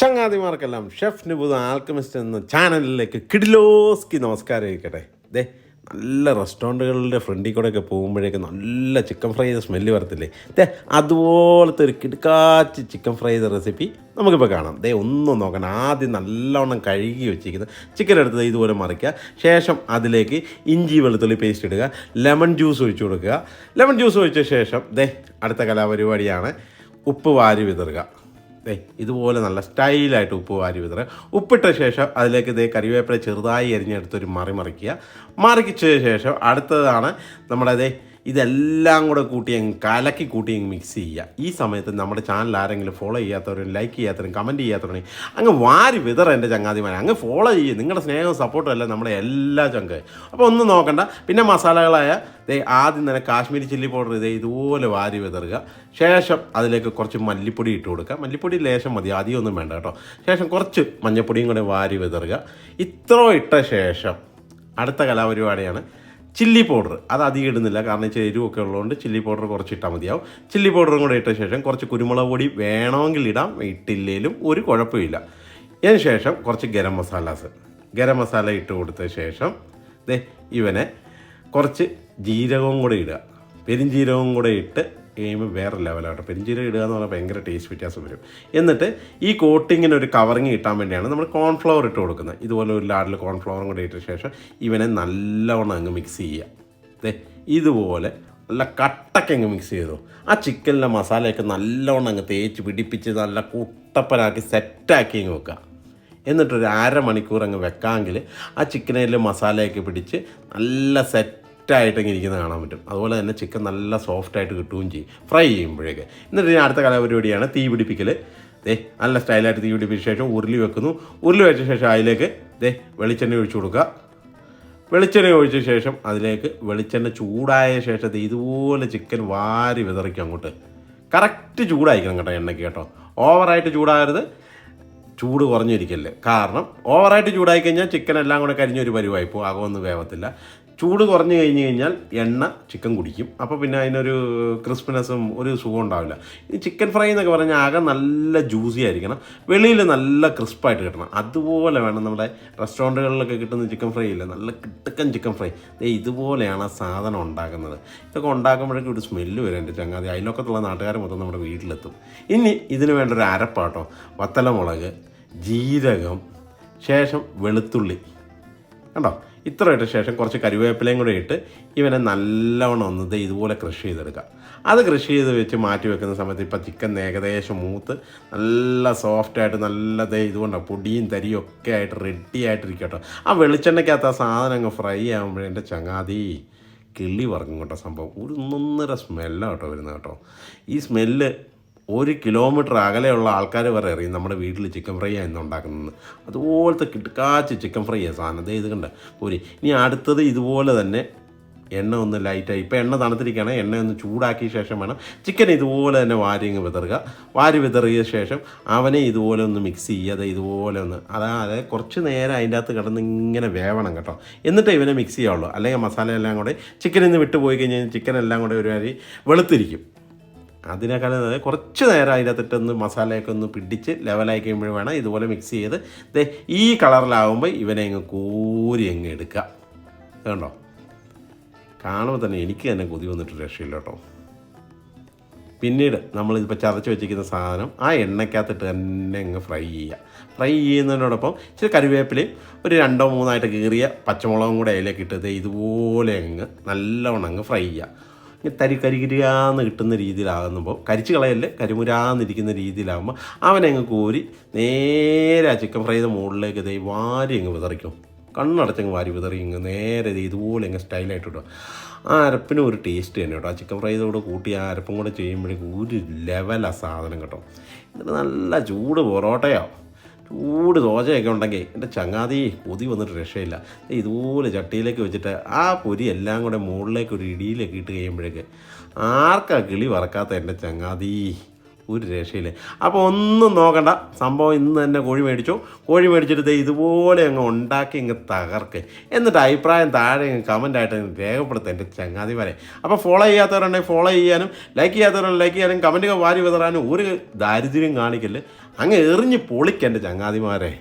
ചങ്ങാതിമാർക്കെല്ലാം chef നിബുദ alchemist എന്ന ചാനലിലേക്ക് കിഡിലോസ്കി നമസ്കാരം ഇരിക്കട്ടെ. ദേ നല്ല റെസ്റ്റോറന്റുകളുടെ ഫ്രണ്ടിൽ കൂടെയൊക്കെ പോകുമ്പോഴേക്ക് നല്ല ചിക്കൻ ഫ്രൈ സ്മെല്ല് വരത്തില്ലേ? ദേ അതുപോലത്തെ ഒരു കിടക്കാച്ച് ചിക്കൻ ഫ്രൈ ചെയ്ത റെസിപ്പി നമുക്കിപ്പോൾ കാണാം. ദേ ഒന്നും നോക്കണം. ആദ്യം നല്ലവണ്ണം കഴുകി വെച്ചിരിക്കുന്നത് ചിക്കൻ എടുത്തത് ഇതുപോലെ മറിക്കുക. ശേഷം അതിലേക്ക് ഇഞ്ചി വെളുത്തുള്ളി പേസ്റ്റ് ഇടുക. ലെമൺ ജ്യൂസ് ഒഴിച്ചു കൊടുക്കുക. ലെമൺ ജ്യൂസ് ഒഴിച്ച ശേഷം ദേ അടുത്ത കലാപരിപാടിയാണ് ഉപ്പ് വാരി വിതറുക. ദേ ഇതുപോലെ നല്ല സ്റ്റൈലായിട്ട് ഉപ്പ് വാരി വിതറുക ഉപ്പിട്ട ശേഷം അതിലേക്ക് ഇതേ കറിവേപ്പില ചെറുതായി എരിഞ്ഞെടുത്തൊരു മറി മറിക്കുക. മറിച്ച ശേഷം അടുത്തതാണ് നമ്മുടെ ദേ ഇതെല്ലാം കൂടെ കൂട്ടി അങ്ങ് കലക്കി കൂട്ടി അങ്ങ് മിക്സ് ചെയ്യുക. ഈ സമയത്ത് നമ്മുടെ ചാനൽ ആരെങ്കിലും ഫോളോ ചെയ്യാത്തവരും ലൈക്ക് ചെയ്യാത്തവരും കമന്റ് ചെയ്യാത്തവരും അങ്ങ് വാരി വിതറ എന്റെ ചങ്ങാതിമാരെ. അങ്ങ് ഫോളോ ചെയ്യും. നിങ്ങളുടെ സ്നേഹവും സപ്പോർട്ടും അല്ല നമ്മുടെ എല്ലാ ചങ്ക് അപ്പോൾ ഒന്നും നോക്കണ്ട. പിന്നെ മസാലകളായ ദേ ആദ്യം തന്നെ കാശ്മീരി ചില്ലി പൗഡർ ഇതേ ഇതുപോലെ വാരി വിതറുക. ശേഷം അതിലേക്ക് കുറച്ച് മല്ലിപ്പൊടി ഇട്ട് കൊടുക്കുക. മല്ലിപ്പൊടി ലേശം മതി. അധികമൊന്നും വേണ്ട കേട്ടോ. ശേഷം കുറച്ച് മഞ്ഞപ്പൊടിയും കൂടെ വാരി വിതറുക. ഇത്ര ഇട്ട ശേഷം അടുത്ത കലാപരിപാടിയാണ്. Chilli powder. അത് അധികം ഇടുന്നില്ല. കാരണം ഇച്ചിരി എരിവൊക്കെ ഉള്ളതുകൊണ്ട് ചില്ലി പൗഡർ കുറച്ച് ഇട്ടാൽ മതിയാവും. ചില്ലി പൗഡറും കൂടെ ഇട്ട ശേഷം കുറച്ച് കുരുമുളക് പൊടി വേണമെങ്കിൽ ഇടാം. ഇട്ടില്ലേലും ഒരു കുഴപ്പമില്ല അതിന് ശേഷം കുറച്ച് ഗരം മസാലാസ്. ഗരം മസാല ഇട്ട് കൊടുത്ത ശേഷം ദേ ഇവനെ കുറച്ച് ജീരകവും കൂടെ ഇടുക. പെരുംജീരകവും കൂടെ ഇട്ട് കഴിയുമ്പോൾ വേറെ ലെവലാണ് പെരിഞ്ജീരകം ഇടുക എന്ന് പറഞ്ഞാൽ ഭയങ്കര ടേസ്റ്റ് വ്യത്യാസം വരും. എന്നിട്ട് ഈ കോട്ടിങ്ങിന് ഒരു കവറിങ് കിട്ടാൻ വേണ്ടിയാണ് നമ്മൾ കോൺഫ്ലവർ ഇട്ട് കൊടുക്കുന്നത്. ഇതുപോലെ ഒരു ലാഡിൽ കോൺഫ്ലവറും കൂടി ഇട്ട ശേഷം ഇവനെ നല്ലവണ്ണം അങ്ങ് മിക്സ് ചെയ്യുക. ദേ ഇതുപോലെ നല്ല കട്ടൊക്കെ അങ്ങ് മിക്സ് ചെയ്തു. ആ ചിക്കനിലെ മസാലയൊക്കെ നല്ലവണ്ണം അങ്ങ് തേച്ച് പിടിപ്പിച്ച് നല്ല കുട്ടപ്പനാക്കി സെറ്റാക്കി അങ്ങ് വെക്കുക. എന്നിട്ടൊരു അരമണിക്കൂർ അങ്ങ് വെക്കാമെങ്കിൽ ആ ചിക്കനിൽ മസാലയൊക്കെ പിടിച്ച് നല്ല സെറ്റായിട്ട് ഇങ്ങനെ ഇരിക്കുന്നത് കാണാൻ പറ്റും. അതുപോലെ തന്നെ ചിക്കൻ നല്ല സോഫ്റ്റായിട്ട് കിട്ടുകയും ചെയ്യും. ഫ്രൈ ചെയ്യുമ്പോഴേക്ക്. എന്നിട്ട് ഇനി അടുത്ത കലാപരിപാടിയാണ് തീ പിടിപ്പിക്കൽ ദേ നല്ല സ്റ്റൈലായിട്ട് തീ പിടിപ്പിച്ച ശേഷം ഉരുളി വെക്കുന്നു. ഉരുളി വെച്ച ശേഷം അതിലേക്ക് ദേ വെളിച്ചെണ്ണ ഒഴിച്ചു കൊടുക്കുക. വെളിച്ചെണ്ണ ഒഴിച്ച ശേഷം അതിലേക്ക് വെളിച്ചെണ്ണ ചൂടായ ശേഷം ഇതുപോലെ ചിക്കൻ വാരി വിതറിക്കും അങ്ങോട്ട്. കറക്റ്റ് ചൂടായിരിക്കണം കേട്ടോ എണ്ണയ്ക്ക് കേട്ടോ. ഓവറായിട്ട് ചൂടാകരുത്. ചൂട് കുറഞ്ഞിരിക്കല്ലേ. കാരണം ഓവറായിട്ട് ചൂടായി കഴിഞ്ഞാൽ ചിക്കൻ എല്ലാം കൂടെ കരിഞ്ഞൊരു പരിവായി. പോകും അകമൊന്നും വേവത്തില്ല. ചൂട് കുറഞ്ഞു കഴിഞ്ഞ് കഴിഞ്ഞാൽ എണ്ണ ചിക്കൻ കുടിക്കും. അപ്പോൾ പിന്നെ അതിനൊരു ക്രിസ്പിനെസ്സും ഒരു സുഖം ഉണ്ടാവില്ല. ഈ ചിക്കൻ ഫ്രൈ എന്നൊക്കെ പറഞ്ഞാൽ ആകെ നല്ല ജ്യൂസി ആയിരിക്കണം. വെളിയിൽ നല്ല ക്രിസ്പായിട്ട് കിട്ടണം. അതുപോലെ വേണം നമ്മുടെ റെസ്റ്റോറന്റുകളിലൊക്കെ കിട്ടുന്ന ചിക്കൻ ഫ്രൈ ഇല്ല? നല്ല കിട്ടുക്കൻ ചിക്കൻ ഫ്രൈ ഇതുപോലെയാണ് ആ സാധനം ഉണ്ടാക്കുന്നത്. ഇതൊക്കെ ഉണ്ടാക്കുമ്പോഴേക്കും ഒരു സ്മെല്ല് വരും എന്റെ ചങ്ങാതി. അതിലൊക്കത്തുള്ള നാട്ടുകാർ മൊത്തം നമ്മുടെ വീട്ടിലെത്തും. ഇനി ഇതിന് വേണ്ട ഒരു അരപ്പാട്ടോ. വത്തലമുളക് ജീരകം ശേഷം വെളുത്തുള്ളി. കണ്ടോ? ഇത്ര ഇട്ട ശേഷം കുറച്ച് കരുവേപ്പിലയും കൂടെ ഇട്ട് ഇവനെ നല്ലവണ്ണം ഒന്നത് ഇതുപോലെ കൃഷി ചെയ്തെടുക്കുക അത് കൃഷി ചെയ്ത് വെച്ച് മാറ്റി വെക്കുന്ന സമയത്ത് ഇപ്പോൾ ചിക്കൻ ഏകദേശം മൂത്ത് നല്ല സോഫ്റ്റായിട്ട് നല്ല ഇതുകൊണ്ടാണ് പൊടിയും തരിയും ഒക്കെ ആയിട്ട് റെഡി ആയിട്ടിരിക്കും കേട്ടോ ആ വെളിച്ചെണ്ണയ്ക്കകത്ത് ആ സാധനം അങ്ങ് ഫ്രൈ ആകുമ്പോഴേ എന്റെ ചങ്ങാതി കിള്ളി വർഗം കേട്ടോ സംഭവം. ഒരു ഒന്നൊന്നര സ്മെല്ലാണ് കേട്ടോ വരുന്നത് കേട്ടോ. ഈ സ്മെല്ല് ഒരു കിലോമീറ്റർ അകലെയുള്ള ആൾക്കാർ വരെ അറിയും നമ്മുടെ വീട്ടിൽ ചിക്കൻ ഫ്രൈ ആണ് ഉണ്ടാക്കുന്നത്. അതുപോലത്തെ കിടക്കാച്ച് ചിക്കൻ ഫ്രൈ ആണ് സാധനം. ഇത് കണ്ട? പോരി ഇനി അടുത്തത് ഇതുപോലെ തന്നെ എണ്ണ ഒന്ന് ലൈറ്റായി ഇപ്പോൾ എണ്ണ തണുത്തിരിക്കുകയാണ്. എണ്ണ ഒന്ന് ചൂടാക്കിയ ശേഷം വേണം ചിക്കൻ ഇതുപോലെ തന്നെ വാരി അങ്ങ് വിതറുക. വാരി വിതറിയ ശേഷം അവനെ ഇതുപോലെ ഒന്ന് മിക്സ് ചെയ്യാതെ ഇതുപോലെ ഒന്ന്. അതായത് കുറച്ച് നേരം അതിന്റെ അകത്ത് കിടന്ന് ഇങ്ങനെ വേവണം കേട്ടോ. എന്നിട്ട് ഇവനെ മിക്സ് ചെയ്യാവുള്ളൂ. അല്ലെങ്കിൽ മസാല എല്ലാം കൂടെ ചിക്കനിൽ നിന്ന് വിട്ടുപോയി കഴിഞ്ഞാൽ ചിക്കൻ എല്ലാം കൂടെ ഒരു അരി വെളുത്തിരിക്കും. അതിനേക്കാൾ കുറച്ച് നേരം അതിനകത്തിട്ടൊന്ന് മസാലയൊക്കെ ഒന്ന് പിടിച്ച് ലെവലായി കഴിയുമ്പോൾ വേണം ഇതുപോലെ മിക്സ് ചെയ്ത് ദേ ഈ കളറിലാവുമ്പോൾ ഇവനെ അങ്ങ് കോരി അങ്ങ് എടുക്കുക. കണ്ടോ? കാണുമ്പോൾ തന്നെ എനിക്ക് തന്നെ കൊതി വന്നിട്ട് രക്ഷയില്ല കേട്ടോ. പിന്നീട് നമ്മളിപ്പോൾ ചതച്ച് വെച്ചിരിക്കുന്ന സാധനം ആ എണ്ണയ്ക്കകത്തിട്ട് തന്നെ അങ്ങ് ഫ്രൈ ചെയ്യുക. ഫ്രൈ ചെയ്യുന്നതിനോടൊപ്പം ഇച്ചിരി കറിവേപ്പിലയും ഒരു രണ്ടോ മൂന്നായിട്ട് കീറിയ പച്ചമുളകും കൂടെ അതിലേക്ക് ഇട്ടത് ഇതുപോലെ അങ്ങ് നല്ലവണ്ണം അങ്ങ് ഫ്രൈ ചെയ്യുക. തരി കരികിരിയാന്ന് കിട്ടുന്ന രീതിയിലാകുമ്പോൾ കരിച്ച് കളയല്ലേ കരിമുരാന്നിരിക്കുന്ന രീതിയിലാകുമ്പോൾ അവനങ്ങ് കോരി നേരെ ആ ചിക്കൻ ഫ്രൈ ചെയ്ത മുകളിലേക്ക് ദേ വാരി അങ്ങ് വിതറിക്കും. കണ്ണടച്ചങ്ങ് വാരി വിതറി ഇങ്ങ് നേരെ ഇതുപോലെ അങ്ങ് സ്റ്റൈലായിട്ട് ഇടും. ആ അരപ്പിനും ഒരു ടേസ്റ്റ് തന്നെ കേട്ടോ. ആ ചിക്കൻ ഫ്രൈ കൂടെ കൂട്ടി ആ അരപ്പും കൂടെ ചെയ്യുമ്പോഴേക്കും ഒരു ലെവലാണ് സാധനം കേട്ടോ. എന്നിട്ട് നല്ല ചൂട് പൊറോട്ടയോ. ചൂട് ദോശയൊക്കെ ഉണ്ടെങ്കിൽ എന്റെ ചങ്ങാതി കൊതി വന്നിട്ട് രക്ഷയില്ല. ഇതുപോലെ ചട്ടിയിലേക്ക് വെച്ചിട്ട് ആ പൊരി എല്ലാം കൂടെ മുകളിലേക്ക് ഒരു ഇടിയിലേക്ക് ഇട്ട് കഴിയുമ്പോഴേക്ക് ആർക്കാ കിളി വറക്കാത്ത എന്റെ ചങ്ങാതി? ഒരു രക്ഷയില്ല. അപ്പോൾ ഒന്നും നോക്കണ്ട. സംഭവം ഇന്ന് തന്നെ കോഴി മേടിച്ചു. കോഴി മേടിച്ചിട്ട് ദേ ഇതുപോലെ അങ്ങ് ഉണ്ടാക്കി അങ്ങ് തകർക്ക്. എന്നിട്ട് അഭിപ്രായം താഴെ കമന്റായിട്ട് രേഖപ്പെടുത്തുക എന്റെ ചങ്ങാതി വരെ. അപ്പോൾ ഫോളോ ചെയ്യാത്തവരുണ്ടെങ്കിൽ ഫോളോ ചെയ്യാനും ലൈക്ക് ചെയ്യാത്തവരുണ്ടെങ്കിൽ ലൈക്ക് ചെയ്യാനും കമന്റുകൾ വാരി വിതറാനും ഒരു ദാരിദ്ര്യം കാണിക്കൽ അങ്ങ് എറിഞ്ഞ് പൊളിക്കെന്റെ ചങ്ങാതിമാരെ.